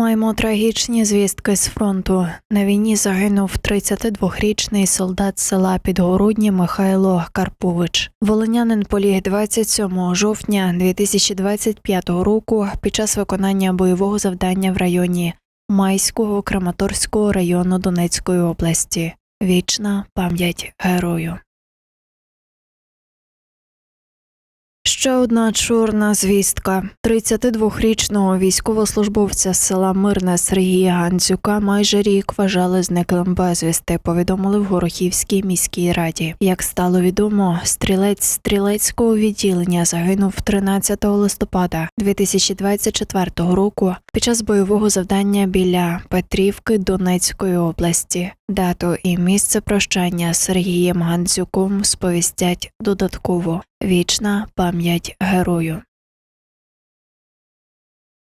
Маємо трагічні звістки з фронту. На війні загинув 32-річний солдат села Підгородні Михайло Карпович. Волинянин поліг 27 жовтня 2025 року під час виконання бойового завдання в районі Майського Краматорського району Донецької області. Вічна пам'ять герою. Ще одна чорна звістка. 32-річного військовослужбовця села Мирне Сергія Гандзюка майже рік вважали зниклим безвісти, повідомили в Горохівській міській раді. Як стало відомо, стрілець стрілецького відділення загинув 13 листопада 2024 року під час бойового завдання біля Петрівки Донецької області. Дату і місце прощання з Сергієм Гандзюком сповістять додатково. Вічна пам'ять герою.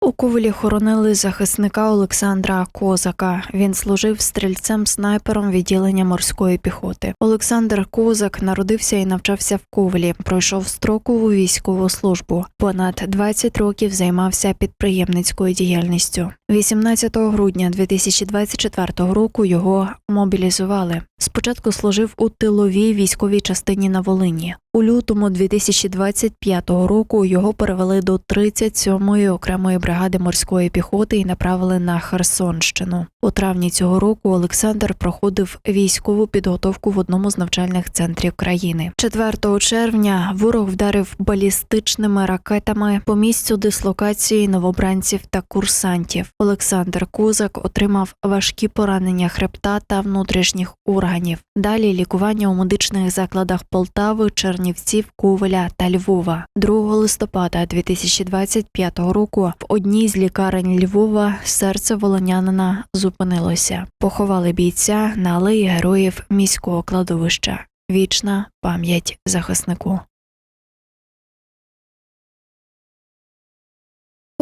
У Ковелі хоронили захисника Олександра Козака. Він служив стрільцем-снайпером відділення морської піхоти. Олександр Козак народився і навчався в Ковелі. Пройшов строкову військову службу. Понад 20 років займався підприємницькою діяльністю. 18 грудня 2024 року його мобілізували. Спочатку служив у тиловій військовій частині на Волині. У лютому 2025 року його перевели до 37-ї окремої бригади морської піхоти і направили на Херсонщину. У травні цього року Олександр проходив військову підготовку в одному з навчальних центрів країни. 4 червня ворог вдарив балістичними ракетами по місцю дислокації новобранців та курсантів. Олександр Козак отримав важкі поранення хребта та внутрішніх органів. Далі лікування у медичних закладах Полтави, Чернівців, Ковеля та Львова. 2 листопада 2025 року в одній з лікарень Львова серце волонянина зупинилося. Поховали бійця на алеї героїв міського кладовища. Вічна пам'ять захиснику.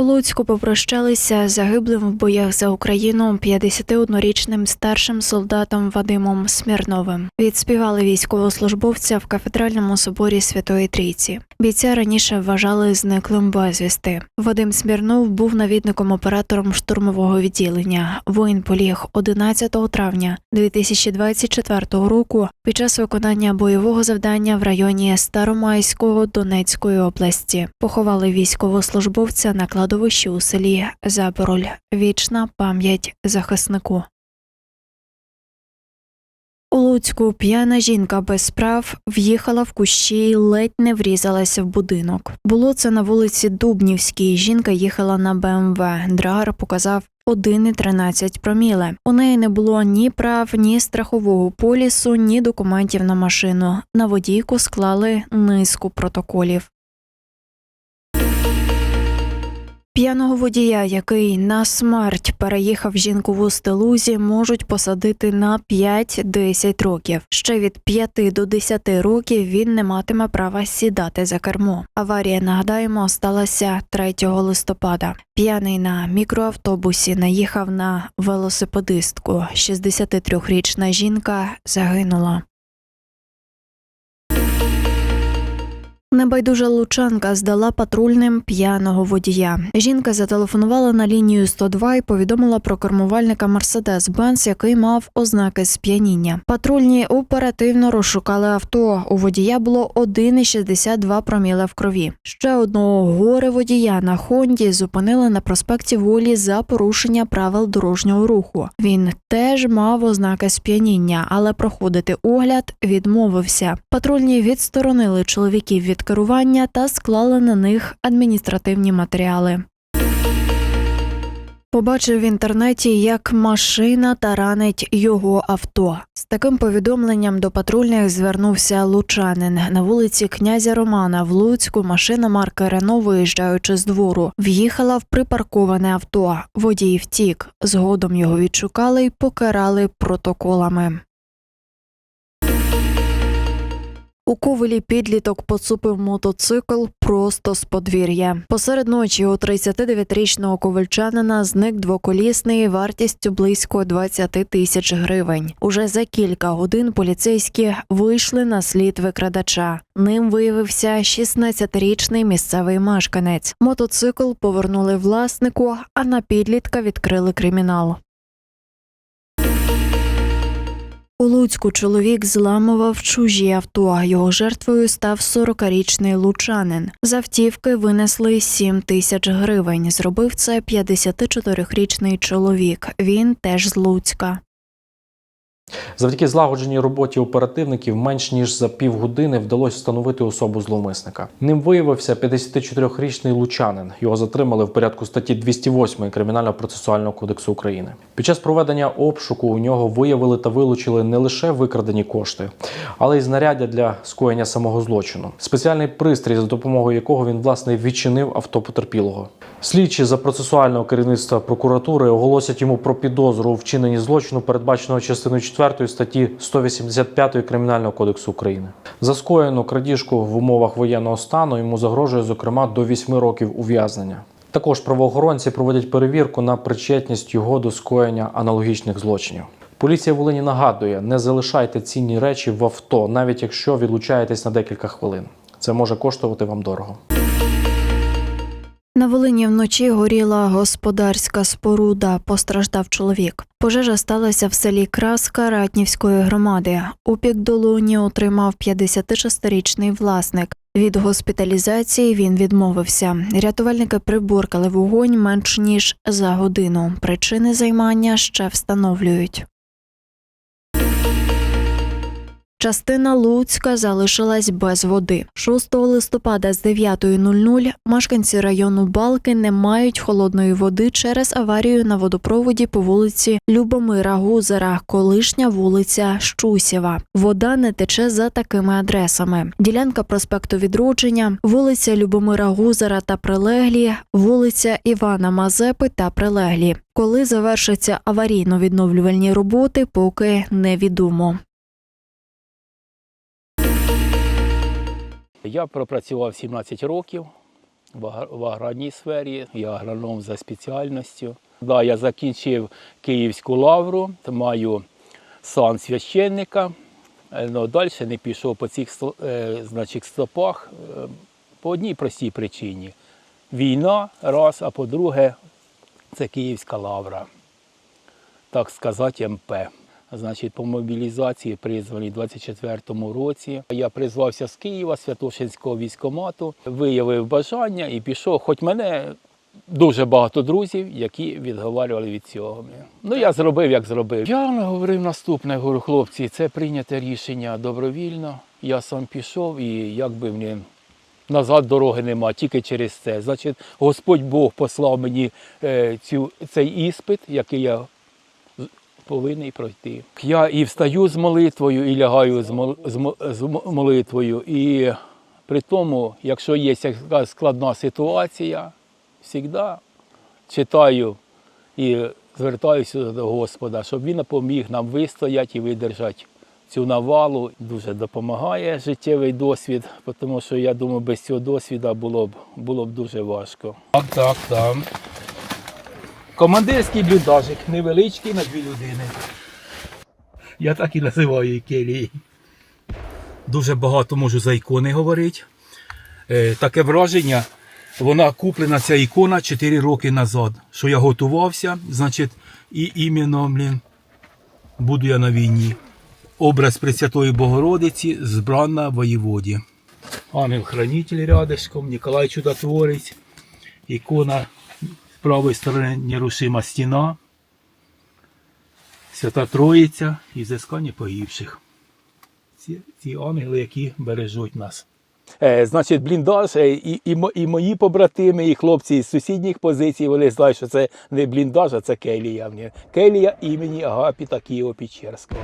У Луцьку попрощалися загиблим в боях за Україну 51-річним старшим солдатом Вадимом Смірновим. Відспівали військовослужбовця в кафедральному соборі Святої Трійці. Бійця раніше вважали зниклим безвісти. Вадим Смірнов був навідником оператором штурмового відділення. Воїн поліг 11 травня 2024 року під час виконання бойового завдання в районі Старомайського Донецької області. Поховали військовослужбовця на кладовищі у селі Забороль. Вічна пам'ять захиснику. У Луцьку п'яна жінка без прав в'їхала в кущі і ледь не врізалася в будинок. Було це на вулиці Дубнівській. Жінка їхала на БМВ. Драгер показав 1,13 проміле. У неї не було ні прав, ні страхового полісу, ні документів на машину. На водійку склали низку протоколів. П'яного водія, який на смерть переїхав жінку в Устилузі, можуть посадити на 5-10 років. Ще від 5 до 10 років він не матиме права сідати за кермо. Аварія, нагадаємо, сталася 3 листопада. П'яний на мікроавтобусі наїхав на велосипедистку. 63-річна жінка загинула. Небайдужа лучанка здала патрульним п'яного водія. Жінка зателефонувала на лінію 102 і повідомила про кермувальника Мерседес Бенц, який мав ознаки сп'яніння. Патрульні оперативно розшукали авто. У водія було 1,62 проміле в крові. Ще одного горе водія на Хонді зупинили на проспекті Волі за порушення правил дорожнього руху. Він теж мав ознаки сп'яніння, але проходити огляд відмовився. Патрульні відсторонили чоловіків від керування та склали на них адміністративні матеріали. Побачив в інтернеті, як машина таранить його авто. З таким повідомленням до патрульних звернувся лучанин. На вулиці князя Романа в Луцьку машина марки Рено, виїжджаючи з двору, в'їхала в припарковане авто. Водій втік. Згодом його відшукали й покарали протоколами. У Ковелі підліток поцупив мотоцикл просто з подвір'я. Посеред ночі у 39-річного ковельчанина зник двоколісний вартістю близько 20 тисяч гривень. Уже за кілька годин поліцейські вийшли на слід викрадача. Ним виявився 16-річний місцевий мешканець. Мотоцикл повернули власнику, а на підлітка відкрили кримінал. У Луцьку чоловік зламував чужі авто. Його жертвою став 40-річний лучанин. З автівки винесли 7 тисяч гривень. Зробив це 54-річний чоловік. Він теж з Луцька. Завдяки злагодженій роботі оперативників менш ніж за півгодини вдалося встановити особу зловмисника. Ним виявився 54-річний лучанин. Його затримали в порядку статті 208 Кримінального процесуального кодексу України. Під час проведення обшуку у нього виявили та вилучили не лише викрадені кошти, але й знаряддя для скоєння самого злочину. Спеціальний пристрій, за допомогою якого він власне відчинив авто потерпілого. Слідчі за процесуального керівництва прокуратури оголосять йому про підозру у вчиненні злочину, передбаченого частиною 4 статті 185 Кримінального кодексу України. За скоєну крадіжку в умовах воєнного стану йому загрожує зокрема до 8 років ув'язнення. Також правоохоронці проводять перевірку на причетність його до скоєння аналогічних злочинів. Поліція Волині нагадує: не залишайте цінні речі в авто, навіть якщо відлучаєтесь на декілька хвилин. Це може коштувати вам дорого. На Волині вночі горіла господарська споруда. Постраждав чоловік. Пожежа сталася в селі Краска Ратнівської громади. Опік долоні отримав 56-річний власник. Від госпіталізації він відмовився. Рятувальники приборкали вогонь менш ніж за годину. Причини займання ще встановлюють. Частина Луцька залишилась без води. 6 листопада з 9.00 мешканці району Балки не мають холодної води через аварію на водопроводі по вулиці Любомира Гузера, колишня вулиця Щусєва. Вода не тече за такими адресами: ділянка проспекту Відродження, вулиця Любомира Гузера та прилеглі, вулиця Івана Мазепи та прилеглі. Коли завершаться аварійно-відновлювальні роботи, поки невідомо. Я пропрацював 17 років в аграрній сфері, я агроном за спеціальністю. Да, я закінчив Київську лавру, маю сан священника, але далі не пішов по цих е, значить, стопах е, по одній простій причині. Війна, раз, а по-друге, це Київська лавра, так сказати, МП. Значить, по мобілізації призваний у 24-му році. Я призвався з Києва, Святошинського військкомату, виявив бажання і пішов. Хоч мене дуже багато друзів, які відговарювали від цього. Ну, я зробив, як зробив. Я говорив наступне, говорю, хлопці, це прийняте рішення добровільно. Я сам пішов і якби мені назад дороги нема, тільки через це. Значить, Господь Бог послав мені е, цю, цей іспит, який я повинен пройти. Я і встаю з молитвою, і лягаю з, з, мо- з мо- молитвою. І при тому, якщо є якась складна ситуація, завжди читаю і звертаюся до Господа, щоб він допоміг нам вистояти і видержати цю навалу. Дуже допомагає життєвий досвід, тому що я думаю, без цього досвіду було б, було б дуже важко. Так, так, так. Командирський блюдажик, невеличкий на дві людини. Я так і називаю її келії. Дуже багато можу за ікони говорити. Е, таке враження, вона куплена ця ікона 4 роки назад. Що я готувався, значить, і іменно, блін, буду я на війні. Образ Пресвятої Богородиці збрана воєводі. Ангел-хранитель рядышком, Ніколай Чудотворець, ікона правої сторони нерушима стіна, Свята Троїця і зискання погибших. Ці, ці ангели, які бережуть нас. Е, значить, бліндаж, е, і, і, і мої побратими, і хлопці з сусідніх позицій, вони знають, що це не бліндаж, а це келія. Келія імені Агапіта Києво-Печерського.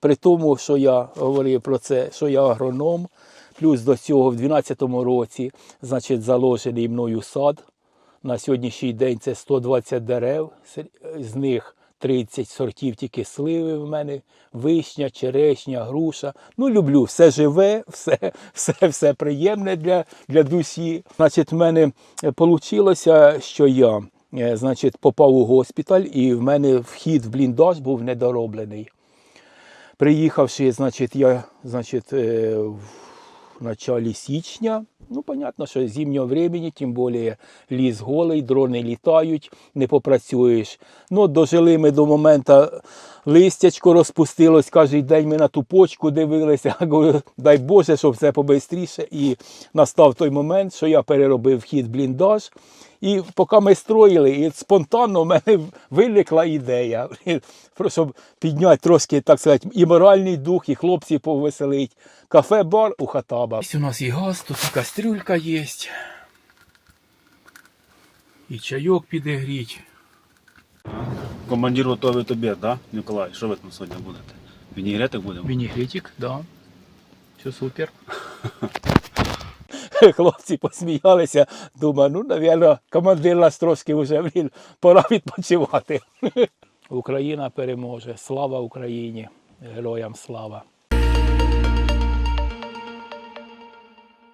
При тому, що я говорив про це, що я агроном, плюс до цього в 12-му році, значить, заложений мною сад. На сьогоднішній день це 120 дерев, з них 30 сортів тільки сливи в мене, вишня, черешня, груша. Ну, люблю все живе, все, все, все приємне для, для душі. Значить, в мене вийшло, що я е, значить, попав у госпіталь, і в мене вхід в бліндаж був недороблений. Приїхавши, значить, я значить, е, в началі січня, ну, понятно, що зимнього времени, тим більше ліс голий, дрони літають, не попрацюєш. Ну, дожили ми до моменту, листячко розпустилось, кожен день ми на ту почку дивилися, говорю, дай Боже, щоб все побистріше. І настав той момент, що я переробив вхід бліндаж. І поки ми строїли, і спонтанно в мене виникла ідея, щоб підняти трошки, так сказати, і моральний дух, і хлопців повеселить. Кафе-бар у Хатаба. Ось у нас і газ, тут і кастрюлька є. І чайок підігріть. Командир готовить обід, да, Николай? Що ви там сьогодні будете? Вінігретик будемо? Вінігретик, да. Все супер. Хлопці посміялися. Думаю, ну, навірно, командир нас трошки вже блін, пора відпочивати. Україна переможе. Слава Україні! Героям слава!